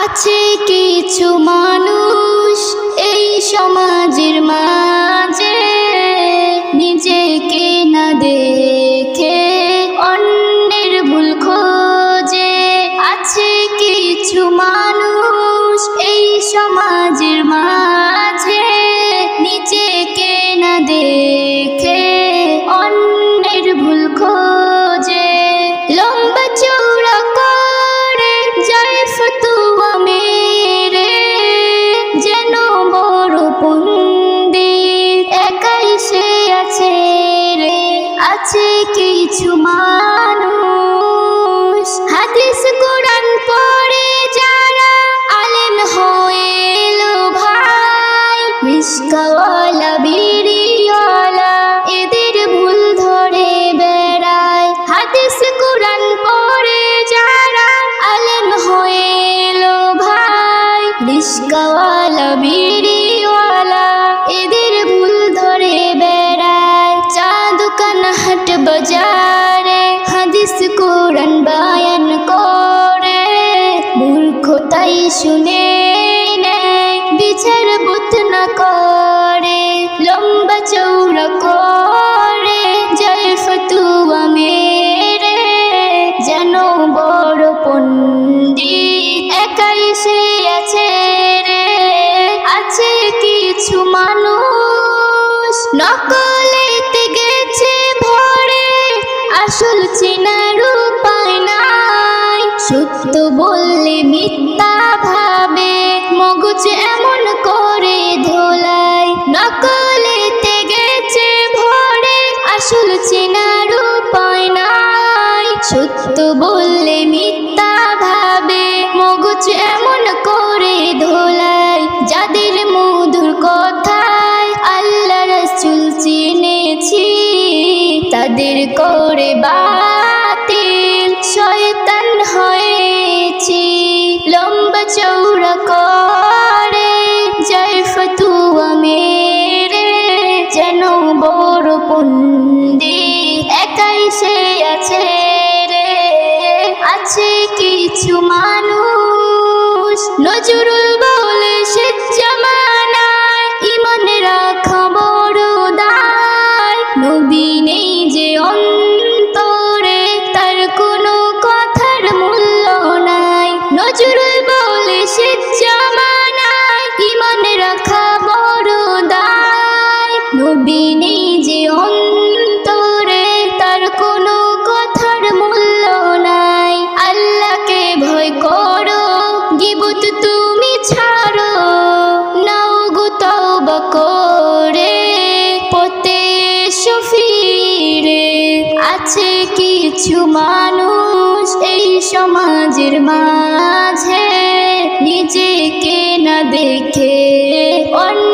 আছে কিছু মানুষ এই সমাজের মা এসে আছে রে। আছে কিছু মানুষ। নকলেতে গেছে ভরে। আসল চেনা বাতিল শয়তান হয়েছি লম্বা চৌড়া করে। জয় ফতুয়া মেরে যেন বড় পন্দি একাই সে আছে রে। আছে কিছু মানুষ কিছু মানুষ এই সমাজের মাঝে নিজেকে না দেখে অন্য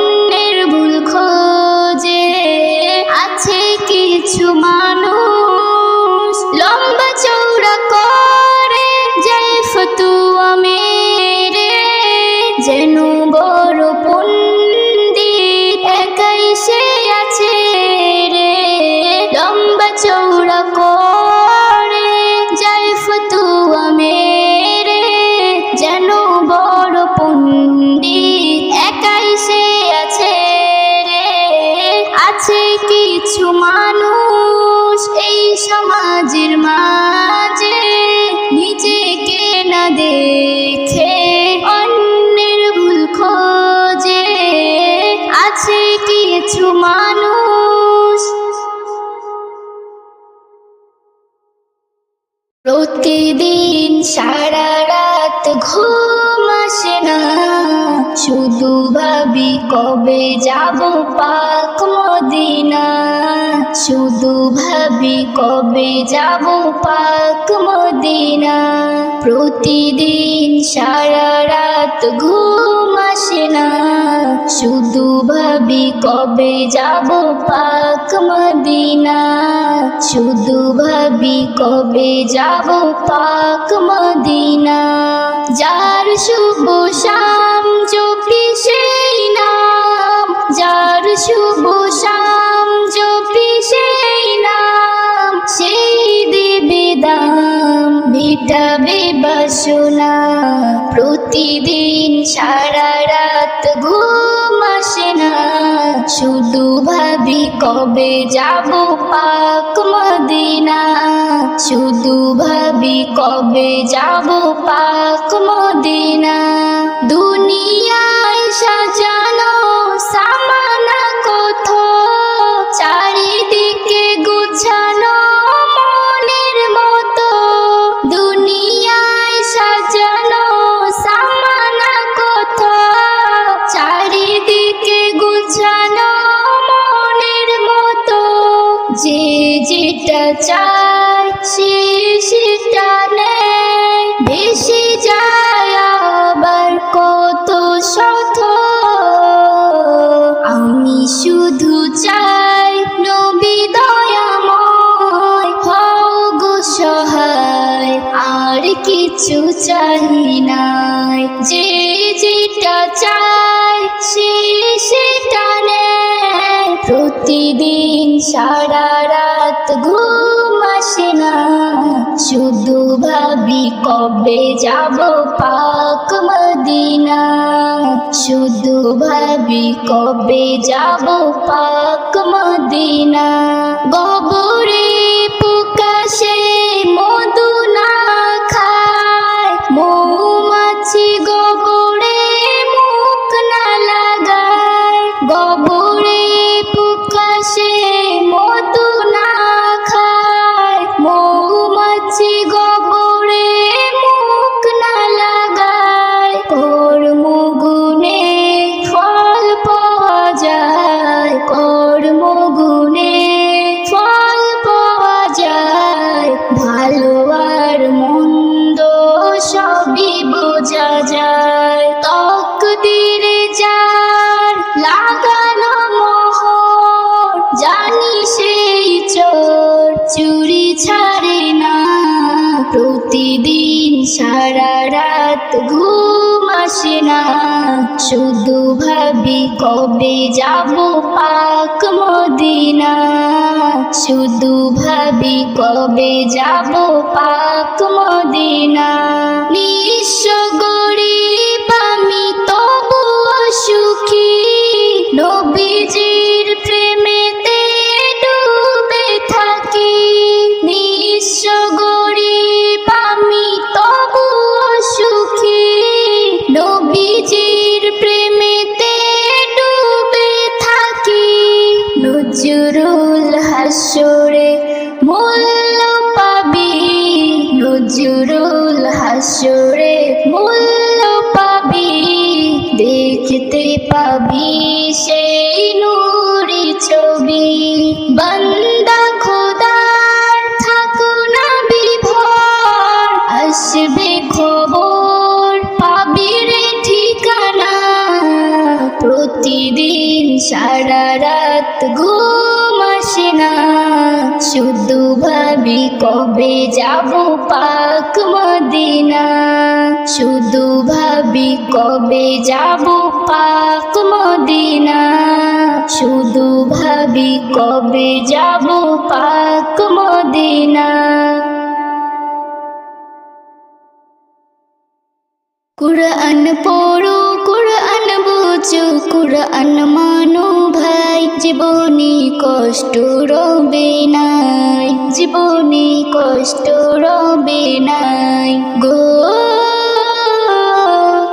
কিছু মানুষ এই সমাজের মাঝে নিজেকে না দেখে অন্যের ভুল খোঁজে আছে কিছু মানুষ। প্রতিদিন সারা রাত ঘুম আসে না। শুধু ভাবি কবে যাব পা শুধু ভাবি কবে যাব পাক মদিনা। প্রতিদিন সারা রাত ঘুম আসে না। শুধু ভাবি কবে যাব পাক মদিনা। শুধু ভাবি কবে যাব পাক মদিনা। যার শুভ শাম চোখে সেই নাম, যার শুভ শাম যাবে বাসনা, প্রতিদিন সারা রাত ঘুম আসে না। শুধু ভাবি কবে যাব পাক মদিনা। শুধু ভাবি কবে যাব পাক মদিনা। যে যেটা চাই সে সেটা নেয়। প্রতিদিন সারা রাত ঘুম আসে না। শুধু ভাবি কবে যাব পাক মদিনা। শুধু ভাবি কবে যাব পাক মদিনা। গবরে পুকাশে মধু না শুধু ভাবি কবে যাব পাক মদিনা। শুধু ভাবি কবে যাব পাক মদিনা। নিঃস্ব ভাবি কবে যাব পাক মদিনা? শুধু ভাবি কবে যাব পাক মদিনা। শুধু ভাবি কবে যাব পাক মদিনা। কুরআন পড়ো বুঝো কুরআন মানো ভাই, জীবনে কষ্ট রবে নাই, জীবনে কষ্ট রবে নাই গো।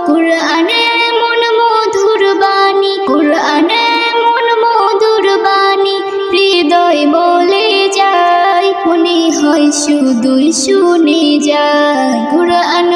কুরআনে মন মধুর বাণী কুরআনে মন মধুর বাণী, হৃদয় বলে যায়, মনে হয় শুধুই শুনে যায়। কুরআন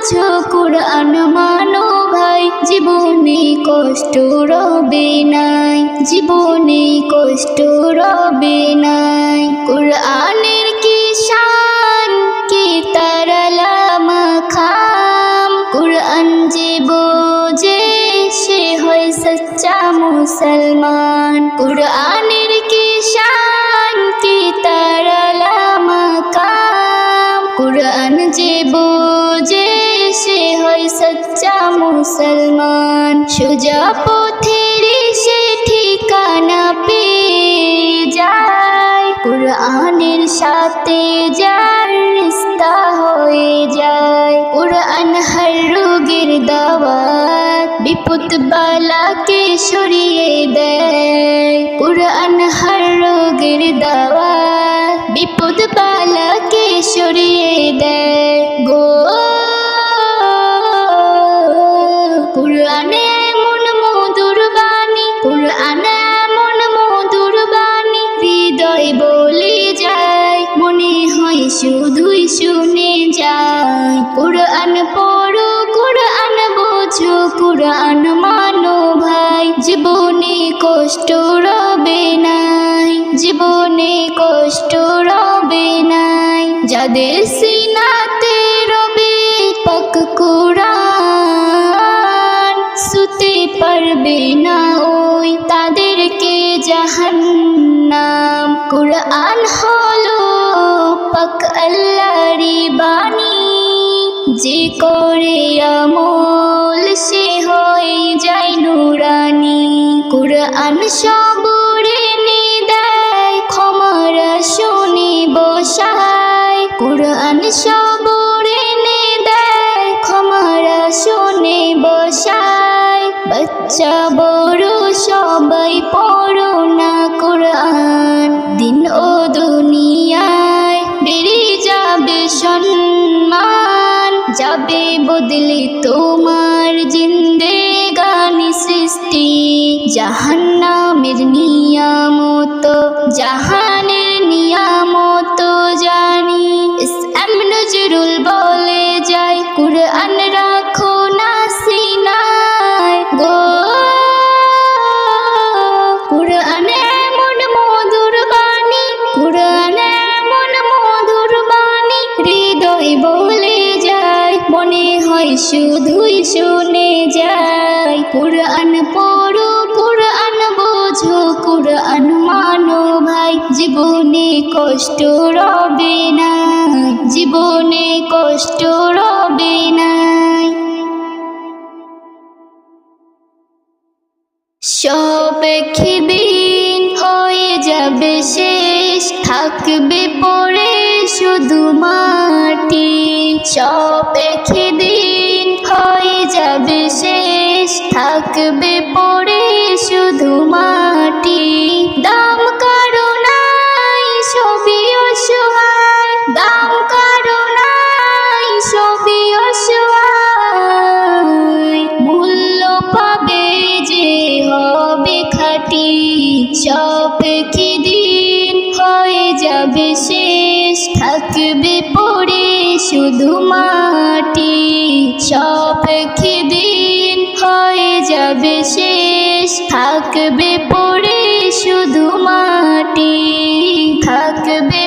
পড়ো কুরআন মানো ভাই, জীবনে কষ্ট রবে নাই, জীবনে কষ্ট রবে নাই। কুরআনের কি শান, কি তারালামা খাম? কুরআন যে বোঝে, সে হয় সচ্চা মুসলমান। কুরআনের সোজা পথের সে ঠিকানা পেয়ে যায়। কোরআনের সাথে যার রিস্তা হয়ে যায়। কোরআন হার রোগের দাওয়াত বিপদ বালাকে সরিয়ে দেয়। কোরআন হার রোগের দাওয়াত বিপদ বালাকে সরিয়ে দেয়। গো কোরআন মানো ভাই, জীবনে কষ্ট রবে নাই, জীবনে কষ্ট রবে নাই। যাদের সিনাতে রবে পাক কোরআন, শুতে পারবে না ওই তাদেরকে জাহান্নাম। কোরআন হলো পাক আল্লাহরি বাণী, যে করে আমল সে যায় নুরানি, কোরআন সবরে নে দেয় ক্ষমার শুনে বসায় কোরআন সবরে নে ক্ষমার শুনে বসায় বাচ্চা বড় সবাই পড়ো না কোরআন, দিন ও দুনিয়ায়। বেড়ে যাবে সম্মান, যাবে বদলে তোমার সৃষ্টি জাহান্নামের নিয়ামত, জাহানের নিয়ামত জানি। ইসলাম নজরুল বলে যায়, কুরআন রাখো না সিনায়। গো এমন যায়, মনে শুধুই শুনে যায়। কুরআন পড়ো কুরআন বোঝো, কুরআন মানো ভাই। জীবনে কষ্ট রবে না, জীবনে কষ্ট রবে না। সব দিন হয়ে যাবে শেষ, থাকবে পড়ে শুধু মাটি। সব কি দিন হয়ে যাবে শেষ? থাকবে পড়ে শুধু মাটি। সব কি দিন হয়ে যাবে শেষ? থাকবে পড়ে শুধু মাটি। থাকবে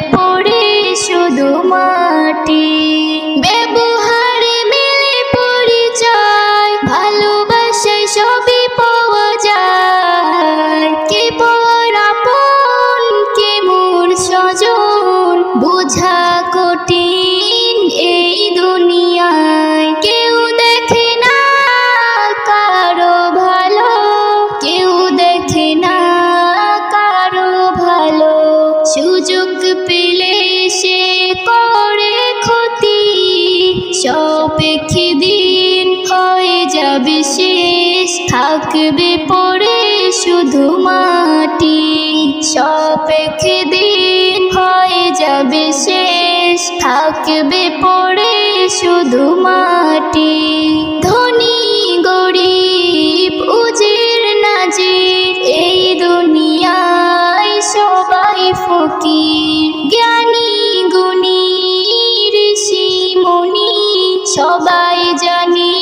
জানি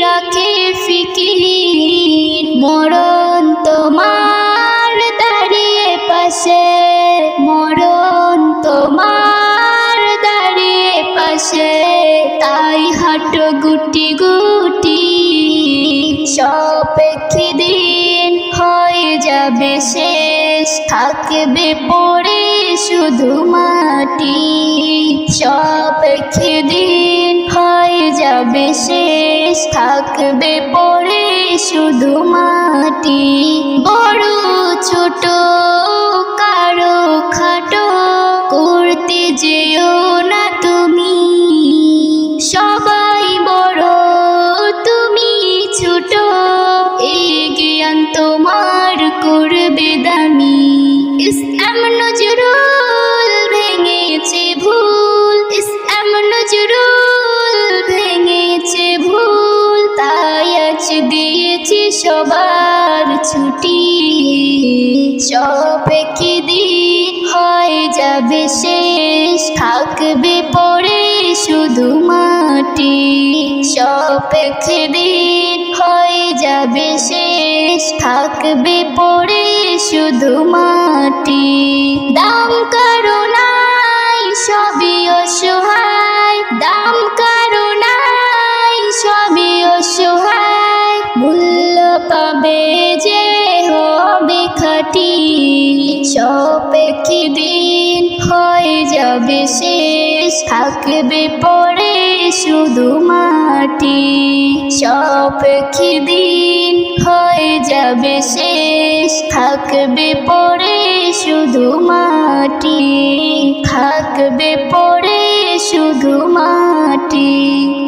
রাখে ফিকির। মরণ তোমার দাঁড়িয়ে পাশে। মরণ তোমার দাঁড়িয়ে পাশে। তাই হাঁটো গুটি গুটি। সপেক্ষে দিন হয়ে যাবে শেষ। থাকবে পড়ে শুধু মাটি। সপেক্ষে দিন হয়ে যাবে শেষ থাকবে পরে শুধু মাটি। বড় ছোট পৃথিবীর হয়ে যাবে শেষ। থাকবে পড়ে শুধু মাটি। দাম করুণাই সবই অসহায়। দাম করুণাই সবই অসহায়। মূল্য পাবে সপে কি দিন হয়ে যাবে শেষ? থাকবে পরে শুধু মাটি। সপে কি দিন হয়ে যাবে শেষ? থাকবে পরে শুধু মাটি। থাকবে পরে শুধু মাটি।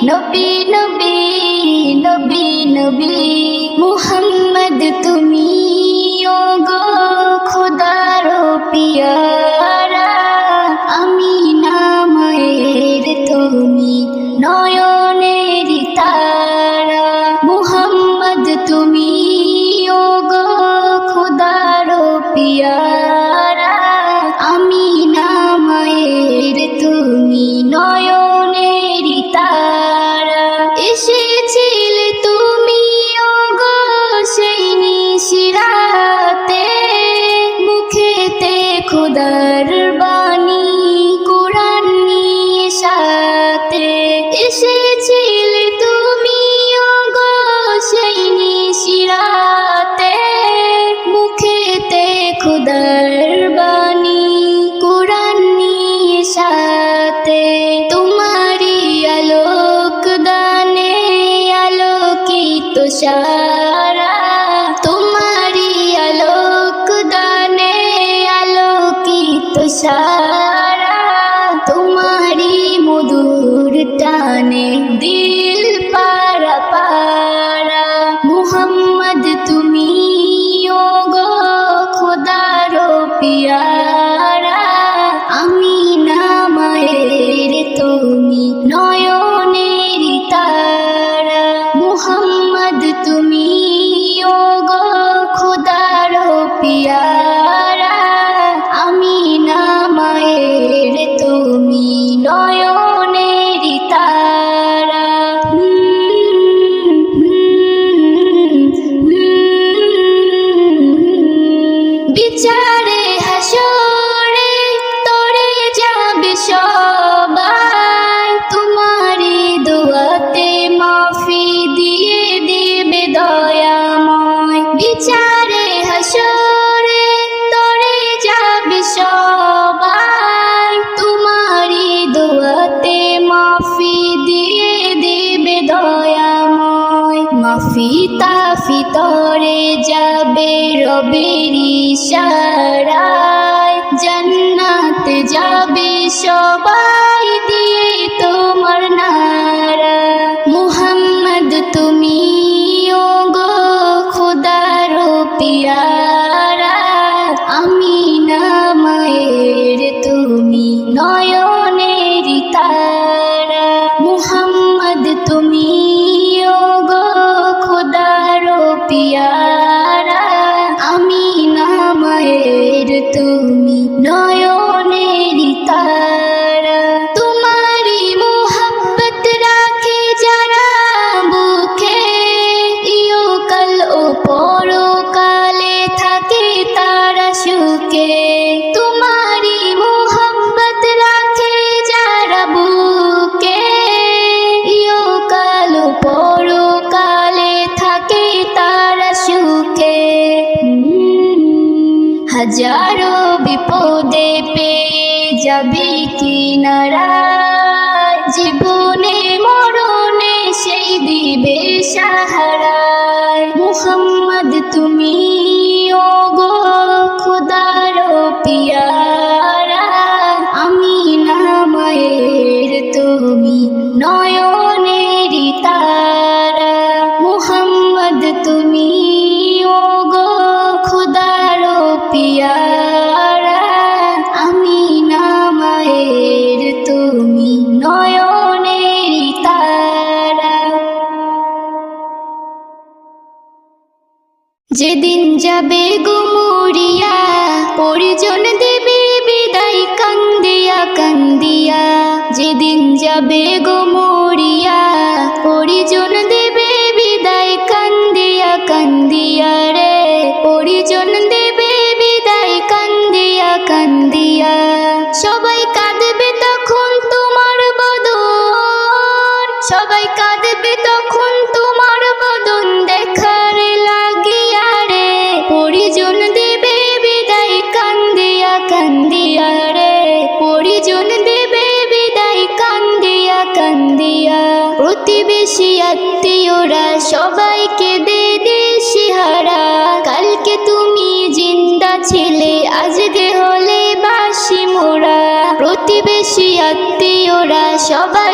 নবী নবী নবী নবী মুহাম্মদ তুমি ও গো ফিতা ফিতরে যাবে রবেরি সারায় জান্নাত যাবে সবাই দিয়ে তোমার না সবাই তখন তোমার বদন দেখার লাগিয়া রে। পরিজন দেবে বিদায় কান্দিয়া কান্দিয়া রে। পরিজন দেবে বিদায় কান্দিয়া কান্দিয়া। প্রতিবেশী আত্মীয়রা সবাইকে দে কালকে তুমি জিন্দা ছিলে আজকে হলে বাসি মোরা। প্রতিবেশী আত্মীয়রা সবাইকে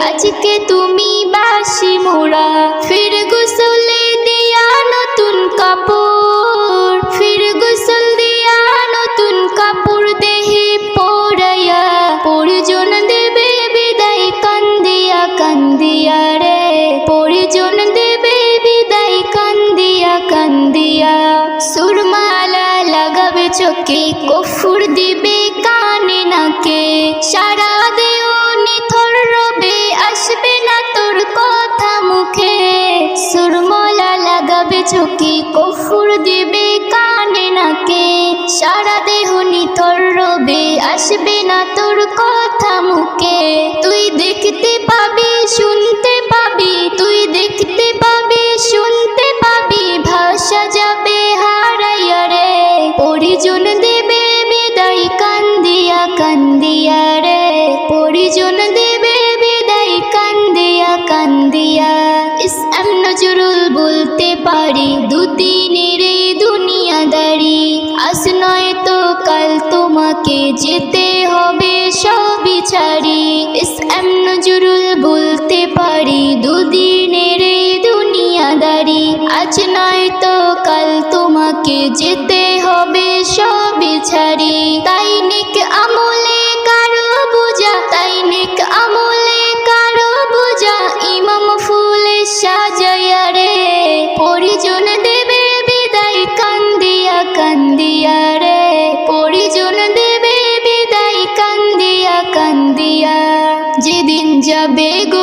আজকে তুমি বাসি মোরা ফির গোসলে দিয়া নতুন কাপড়। নজরুল বলতে পারি, দুদিনের এই দুনিয়াদারি। আজ নয় তো কাল তোমাকে যেতে হবে সবই ছাড়ি। ইসলাম নজরুল বলতে পারি, দুদিনের এই দুনিয়াদারি। আজ নয় তো কাল তোমাকে যেতে হবে সবই ছাড়ি। বেগো